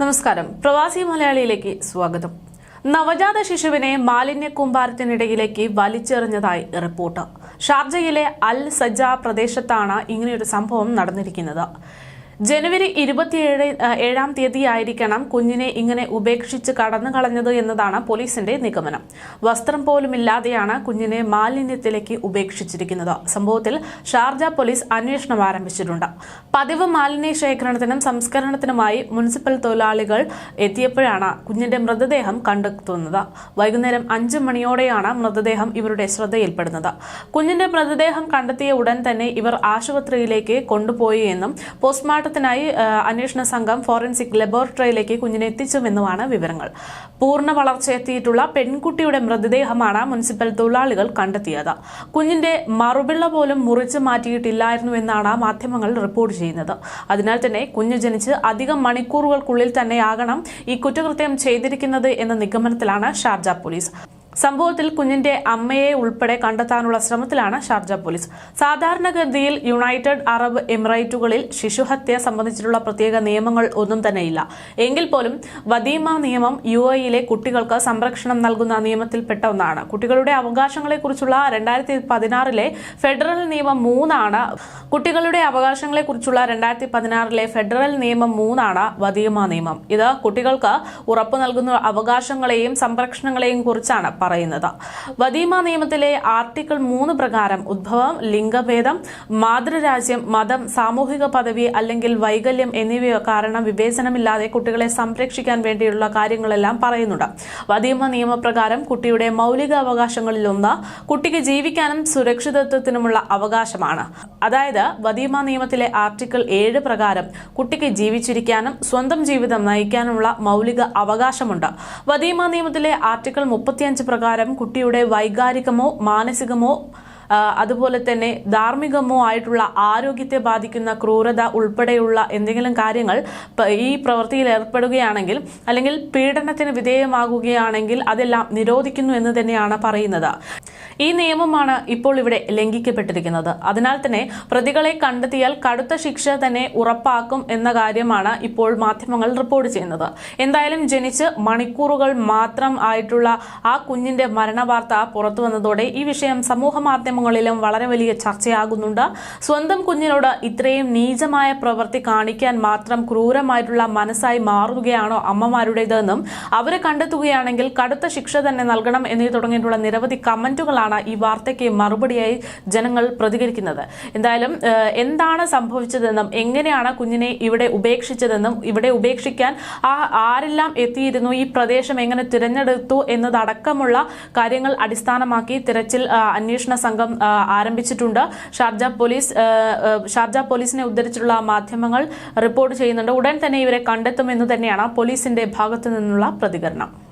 നമസ്കാരം. പ്രവാസി മലയാളിയിലേക്ക് സ്വാഗതം. നവജാത ശിശുവിനെ മാലിന്യ കൂമ്പാരത്തിനിടയിലേക്ക് വലിച്ചെറിഞ്ഞതായി റിപ്പോർട്ട്. ഷാർജയിലെ അൽ സജ്ജ പ്രദേശത്താണ് ഇങ്ങനെയൊരു സംഭവം നടന്നിരിക്കുന്നത്. ജനുവരി ഇരുപത്തിയേഴ് ഏഴാം തീയതിയായിരിക്കണം കുഞ്ഞിനെ ഇങ്ങനെ ഉപേക്ഷിച്ച് കടന്നു കളഞ്ഞത് എന്നതാണ് പോലീസിന്റെ നിഗമനം. വസ്ത്രം പോലുമില്ലാതെയാണ് കുഞ്ഞിനെ മാലിന്യത്തിലേക്ക് ഉപേക്ഷിച്ചിരിക്കുന്നത്. സംഭവത്തിൽ ഷാർജ പോലീസ് അന്വേഷണം ആരംഭിച്ചിട്ടുണ്ട്. പതിവ് മാലിന്യ ശേഖരണത്തിനും സംസ്കരണത്തിനുമായി മുനിസിപ്പൽ തൊഴിലാളികൾ എത്തിയപ്പോഴാണ് കുഞ്ഞിന്റെ മൃതദേഹം കണ്ടെത്തുന്നത്. വൈകുന്നേരം അഞ്ച് മണിയോടെയാണ് മൃതദേഹം ഇവരുടെ ശ്രദ്ധയിൽപ്പെടുന്നത്. കുഞ്ഞിന്റെ മൃതദേഹം കണ്ടെത്തിയ ഉടൻ തന്നെ ഇവർ ആശുപത്രിയിലേക്ക് കൊണ്ടുപോയി എന്നും പോസ്റ്റ്മോർട്ടത്തിനായി അന്വേഷണ സംഘം ഫോറൻസിക് ലബോറട്ടറിയിലേക്ക് കുഞ്ഞിനെ എത്തിച്ചുവെന്നുമാണ് വിവരങ്ങൾ. പൂർണ വളർച്ചയെത്തിയിട്ടുള്ള പെൺകുട്ടിയുടെ മൃതദേഹമാണ് മുനിസിപ്പൽ തൊഴിലാളികൾ കണ്ടെത്തിയത്. കുഞ്ഞിന്റെ മറുപിള്ള പോലും മുറിച്ചു മാറ്റിയിട്ടില്ലായിരുന്നു എന്നാണ് മാധ്യമങ്ങൾ റിപ്പോർട്ട് ചെയ്യുന്നത്. അതിനാൽ തന്നെ കുഞ്ഞ് ജനിച്ച് അധികം മണിക്കൂറുകൾക്കുള്ളിൽ തന്നെയാകണം ഈ കുറ്റകൃത്യം ചെയ്തിരിക്കുന്നത് എന്ന നിഗമനത്തിലാണ് ഷാർജ പോലീസ്. സംഭവത്തിൽ കുഞ്ഞിന്റെ അമ്മയെ ഉൾപ്പെടെ കണ്ടെത്താനുള്ള ശ്രമത്തിലാണ് ഷാർജ പോലീസ്. സാധാരണഗതിയിൽ യുണൈറ്റഡ് അറബ് എമിറേറ്റുകളിൽ ശിശുഹത്യ സംബന്ധിച്ചിട്ടുള്ള പ്രത്യേക നിയമങ്ങൾ ഒന്നും തന്നെയില്ല. എങ്കിൽ പോലും വദീമ നിയമം യു എയിലെ കുട്ടികൾക്ക് സംരക്ഷണം നൽകുന്ന നിയമത്തിൽപ്പെട്ട ഒന്നാണ്. കുട്ടികളുടെ അവകാശങ്ങളെക്കുറിച്ചുള്ള രണ്ടായിരത്തി പതിനാറിലെ ഫെഡറൽ നിയമം മൂന്നാണ്. കുട്ടികളുടെ അവകാശങ്ങളെക്കുറിച്ചുള്ള രണ്ടായിരത്തി പതിനാറിലെ ഫെഡറൽ നിയമം മൂന്നാണ് വദീമ നിയമം. ഇത് കുട്ടികൾക്ക് ഉറപ്പു നൽകുന്ന അവകാശങ്ങളെയും സംരക്ഷണങ്ങളെയും കുറിച്ചാണ് പറയുന്നത്. വദീമ നിയമത്തിലെ ആർട്ടിക്കിൾ മൂന്ന് പ്രകാരം ഉദ്ഭവം ലിംഗഭേദം മാതൃരാജ്യം മതം സാമൂഹിക പദവി അല്ലെങ്കിൽ വൈകല്യം എന്നിവയോ കാരണം വിവേചനമില്ലാതെ കുട്ടികളെ സംരക്ഷിക്കാൻ വേണ്ടിയുള്ള കാര്യങ്ങളെല്ലാം പറയുന്നുണ്ട്. വദീമ നിയമപ്രകാരം കുട്ടിയുടെ മൗലിക അവകാശങ്ങളിലൊന്ന് കുട്ടിക്ക് ജീവിക്കാനും സുരക്ഷിതത്വത്തിനുമുള്ള അവകാശമാണ്. അതായത് വദീമ നിയമത്തിലെ ആർട്ടിക്കിൾ ഏഴ് പ്രകാരം കുട്ടിക്ക് ജീവിച്ചിരിക്കാനും സ്വന്തം ജീവിതം നയിക്കാനുമുള്ള മൗലിക അവകാശമുണ്ട്. വദീമ നിയമത്തിലെ ആർട്ടിക്കിൾ മുപ്പത്തിയഞ്ച് പ്രകാരം കുട്ടിയുടെ വൈകാരികമോ മാനസികമോ അതുപോലെ തന്നെ ധാർമ്മികമോ ആയിട്ടുള്ള ആരോഗ്യത്തെ ബാധിക്കുന്ന ക്രൂരത ഉൾപ്പെടെയുള്ള എന്തെങ്കിലും കാര്യങ്ങൾ ഈ പ്രവൃത്തിയിൽ ഏർപ്പെടുകയാണെങ്കിൽ അല്ലെങ്കിൽ പീഡനത്തിന് വിധേയമാകുകയാണെങ്കിൽ അതെല്ലാം നിരോധിക്കുന്നു എന്ന് തന്നെയാണ് പറയുന്നത്. ഈ നിയമമാണ് ഇപ്പോൾ ഇവിടെ ലംഘിക്കപ്പെട്ടിരിക്കുന്നത്. അതിനാൽ തന്നെ പ്രതികളെ കണ്ടെത്തിയാൽ കടുത്ത ശിക്ഷ തന്നെ ഉറപ്പാക്കും എന്ന കാര്യമാണ് ഇപ്പോൾ മാധ്യമങ്ങൾ റിപ്പോർട്ട് ചെയ്യുന്നത്. എന്തായാലും ജനിച്ച് മണിക്കൂറുകൾ മാത്രം ആയിട്ടുള്ള ആ കുഞ്ഞിന്റെ മരണവാർത്ത പുറത്തു വന്നതോടെ ഈ വിഷയം സമൂഹ മാധ്യമങ്ങളിലും വളരെ വലിയ ചർച്ചയാകുന്നുണ്ട്. സ്വന്തം കുഞ്ഞിനോട് ഇത്രയും നീചമായ പ്രവൃത്തി കാണിക്കാൻ മാത്രം ക്രൂരമായിട്ടുള്ള മനസ്സായി മാറുകയാണോ അമ്മമാരുടേതെന്നും അവരെ കണ്ടെത്തുകയാണെങ്കിൽ കടുത്ത ശിക്ഷ തന്നെ നൽകണം എന്നീ തുടങ്ങിയിട്ടുള്ള നിരവധി കമന്റുകളാണ് ഈ വാർത്തയ്ക്ക് മറുപടിയായി ജനങ്ങൾ പ്രതികരിക്കുന്നത്. എന്തായാലും എന്താണ് സംഭവിച്ചതെന്നും എങ്ങനെയാണ് കുഞ്ഞിനെ ഇവിടെ ഉപേക്ഷിച്ചതെന്നും ഇവിടെ ഉപേക്ഷിക്കാൻ ആ ആരെല്ലാം എത്തിയിരുന്നു ഈ പ്രദേശം എങ്ങനെ തിരഞ്ഞെടുത്തു എന്നതടക്കമുള്ള കാര്യങ്ങൾ അടിസ്ഥാനമാക്കി തിരച്ചിൽ അന്വേഷണ സംഘം ആരംഭിച്ചിട്ടുണ്ട്. ഷാർജ പോലീസ് ഷാർജ പോലീസിനെ ഉദ്ധരിച്ചുള്ള മാധ്യമങ്ങൾ റിപ്പോർട്ട് ചെയ്യുന്നുണ്ട്. ഉടൻ തന്നെ ഇവരെ കണ്ടെത്തുമെന്ന് തന്നെയാണ് പോലീസിന്റെ ഭാഗത്തു നിന്നുള്ള പ്രതികരണം.